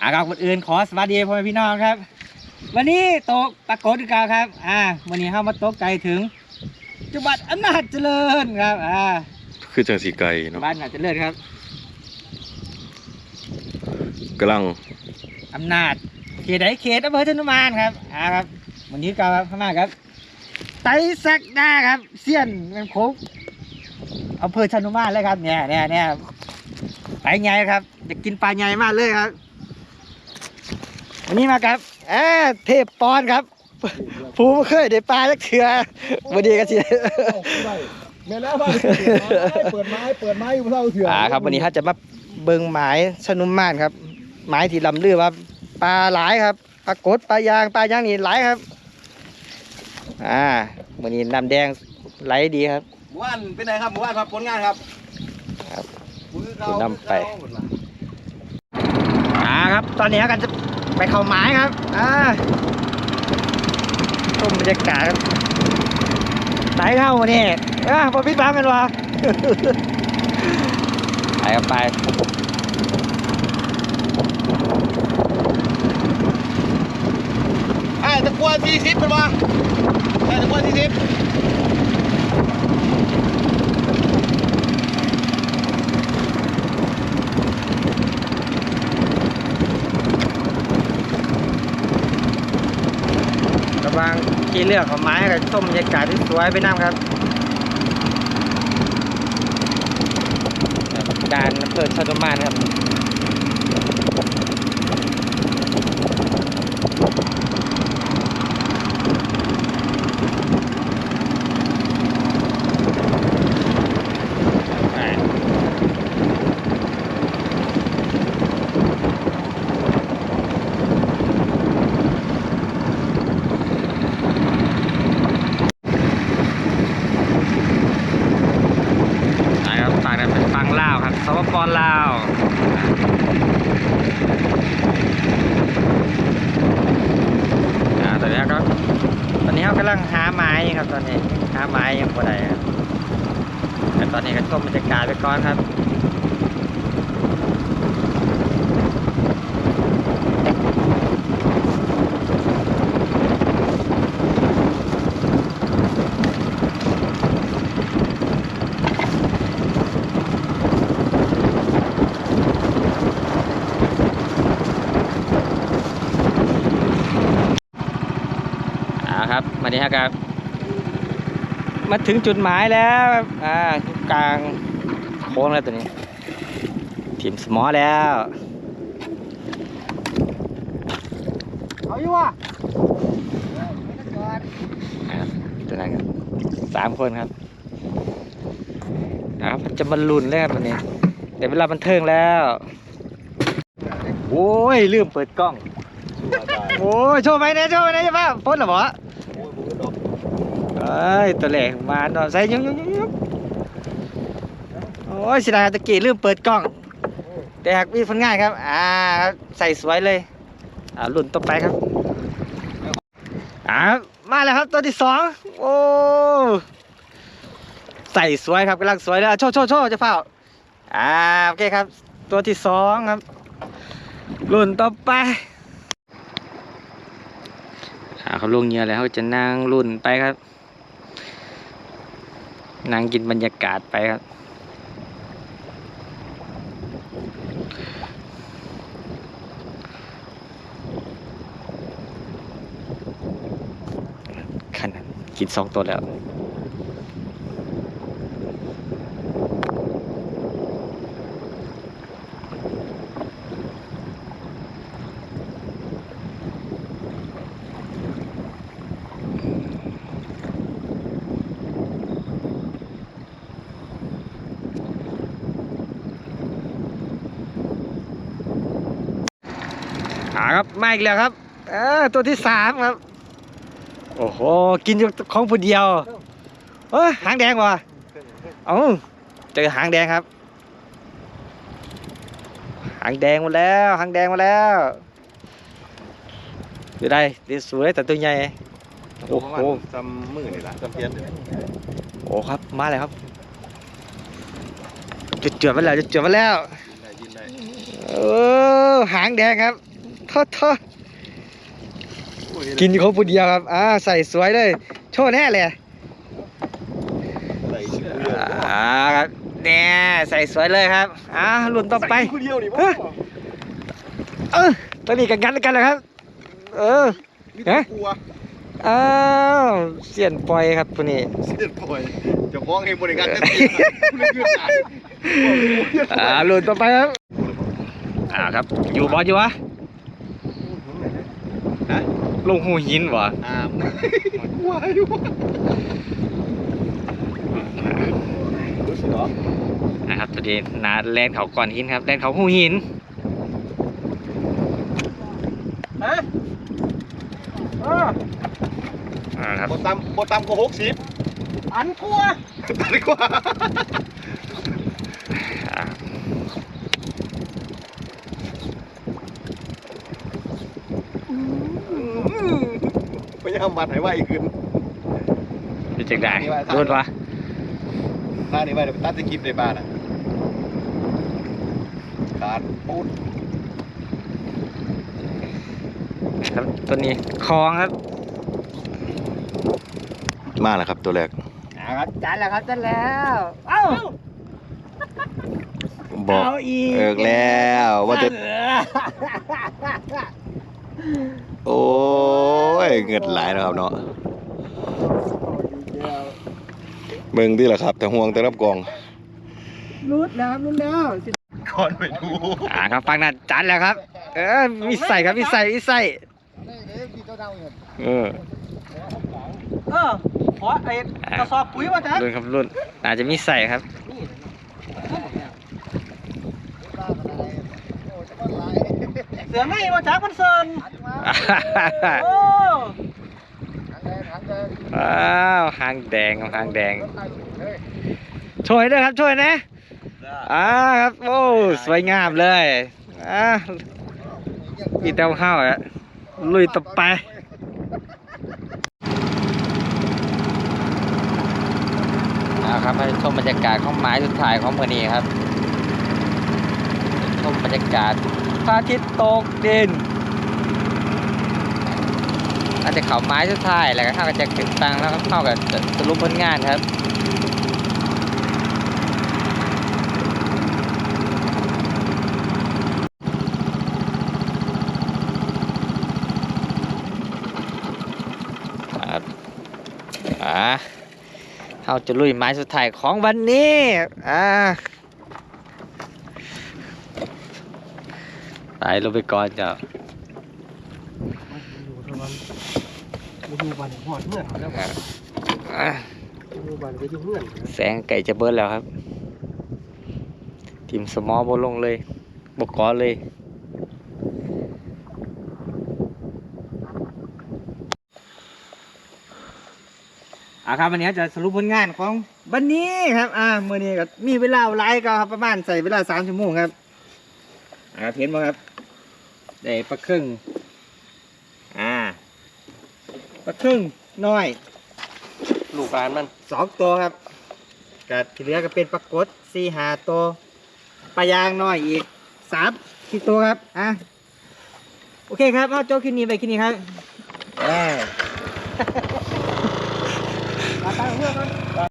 อ่าครับคนอื่นขอสวัสดีพ่อแม่พี่น้องครับ วันนี้ตกปรากฏอีกแล้วครับ อ่า วันนี้เข้ามาตกไกลถึง จังหวัดอำนาจเจริญครับ อ่า คือจังสีไก่เนาะบ้านอำนาจเจริญครับกำลังอำนาจเขตไหนเขตอำเภอชนุมานครับ อ่าครับ วันนี้ก็ครับข้างหน้าครับ ไตรสักดาครับเสี้ยนเงินโคกอำเภอชนุมานเลยครับ เนี่ยเนี่ยเนี่ยไปใหญ่ครับจะกินปลาใหญ่มากเลยครับ วันนี้มาครับเออเทพปอนครับผู้บ่เคยได้ปลาสักเถื่อวันนี้ก็สิแม่แล้วบ้านเปิดไม้เปิดไม้อยู่เท่าเถื่อนอ่าครับวันนี้ถ้าจะมาเบิงหมายชนุมานครับ หมายที่ลำลือว่าปลาหลายครับปลากดปลายางปลายางนี่หลายครับ อ่าวันนี้น้ำแดงไหลดีครับหมู่บ้านเป็นไงครับหมู่บ้านครับผลงานครับครับมือเก่าคุณนำไปอ่าครับ ตอนนี้กันจะ ไปเข้าหมายครับอ่าชมบรรยากาศครับไหลเข้าวันนี้อ่าพอพิดบังกันวะไปครับไปไอ้ตะกัวสี่สิบเป็นวะไอ้ตะกัวสี่สิบ ระวัง ที่เลือกของไม้กับส้มบรรยากาศที่สวยไปน้ำครับการอำเภอชาตมานครับอ่านะครับฝั่งนั้นเป็นฝั่งลาวครับสปปลาวอ่า ตอนนี้ก็ตอนนี้เขากำลังหาไม้ครับตอนนี้หาไม้ยังบ่ได้ครับแต่ตอนนี้ก็ชมบรรยากาศไปก่อนครับ อ่า ครับมาดีครับมาถึงจุดหมายแล้วครับอ่ากลางโค้งแล้วตัวนี้ทีมสมอแล้วเอาอยู่วะอ่าตัวนั้นครับสามคนครับอ่าครับจะมาลุ้นแล้วครับวันนี้เดี๋ยวเวลาบันเทิงแล้วโอ้ยลืมเปิดกล้อง โอ้ยโชว์ไปเนี่ยโชว์ไปเนี่ยใช่ปะพ้นเหรอหมอเอ้ ยตัวแหลกมาเนาะใส่ยุ่งยุ่งยุ่งยุ่งโอ้ยสิดาตะกี้ลืมเปิดกล้อง แต่หากมีผลงานครับ อ่าครับใส่สวยเลย อ่ารุ่นต่อไปครับ อ่ามาแล้วครับตัวที่สองโอ้ใส่สวยครับกำลังสวยเลยอะโชว์โชว์โชว์จะเฝ้าอ่าโอเคครับ ตัวที่สองครับ รุ่นต่อไปอ่าเขาลงเหยื่อแล้วเขาจะนั่งรุ่นไปครับ นั่งกินบรรยากาศไปครับขนาดกินสองตัวแล้วาครับมาอีกแล้วครับเออตัวที่สามครับ โอ้โหกินอยู่ของผู้เดียวเอ้ยหางแดงว่ะเอ้าเจอหางแดงครับ หางแดงมาแล้วหางแดงมาแล้วดูได้ดีสวยแต่ตัวใหญ่โอ้โหจำมือนี่แหละจำเพี้ยนนี่แหละโอ้ครับมาเลยครับจุดเจือมาแล้วจุดเจือมาแล้วได้ยินได้เออหางแดงครับโทษโทษกินเขาผู้เดียวครับอ่าใส่สวยเลย โชว์แน่เลยใส่ชื่อเดียวอ่าครับเนี่ยใส่สวยเลยครับอ่ารุ่นต่อไปใส่ชื่อเดียวดิเฮ้ยเออตอนนี้กันกันกันเลยครับ เออนี่ตัวกลัวอ้าวเสียนปล่อยครับผู้นี้เสียดปล่อยเจะฟ้าของให้บริการจะเสียคุณเลือกจ่ายอ่ารุ่นต่อไปครับอ่าครับ อยู่บอสอยู่วะ ฮะ ลงหูหินวะอ่าว้ายอยู่รู้สึกเหรอนะครับตัวนี้นาแลนเขาก่อนหินครับแลนเขาหูหินฮะเอออ่าครับบตามบตามก็หกสิบอันกลัวอันกลัว อ่า พยายามมัดให้ไวขึ้นเป็นจังไดนี่ว่ารุ่นวะถ้านี่ไว้เดี๋ยวไปตัดสคริปต์ในบ้านอะขาดปูดครับตัวนี้คลองครับ มาแล้วครับตัวแรกครับจัดแล้วครับจัดแล้ว เอ้าบอกเอาอีกเอิกแล้วว่าจะ โอ้ยเงินหลายนะครับเนาะเบิ่งที่ละครับ แต่ห่วงแต่รับกองรุดแล้วรุดแล้วก่อนไปดูอ่าครับฟังนั้นจัดแล้วครับ เออมีใส่ครับมีใส่มีใส่เออเออขอไอ้กระสอบปุ๋ยมาจ้ะรุ่นครับรุ่นอาจจะมีใส่ครับเสือไม่มาจ้ะมันเซินโอ้ว้าวหางแดงครับหางแดง ช่วยด้วยครับช่วยนะอ่าครับโอ้สวยงามเลยอ่าอีเต้าข้าวอะลุยต่อไปเอาครับให้ชมบรรยากาศของไม้สุดท้ายของมือนี้ครับ ชมบรรยากาศพระอาทิตย์ตกดิน อาจจะเขาไม้สุดท้ายแล้วก็เข้ากับจะขึ้นตังแล้วก็เข้ากับจะสรุปผลงานครับครับอ่าเราจะลุยไม้สุดท้ายของวันนี้อ่าไปลงไปก่อนจ้ะ ดูบันหอดเมื่อนแล้วอ่าอ่าดูบันไปอยู่เมื่อนแสงไก่จะเบิดแล้วครับทีมสมอลบลงเลยบกกอเลยอ่าครับวันนี้จะสรุปผลงานของวันนี้ครับอ่ามื่อนี้ก็มีเวลาไลฟ์ก็ครับประมาณใส่เวลาสามชั่วโมงครับอ่าเห็นไหมครับได้ปลาครึ่งอ่าปลา ครึ่งน้อยลูกหลานมันสองตัวครับก็ที่เหลือก็เป็นปลากดสี่หาตัวปลายางน้อยอีกสามที่ตัวครับอะโอเคครับเอาโจ้คลิปนี้ไปคลิปนี้ครับเอ้ย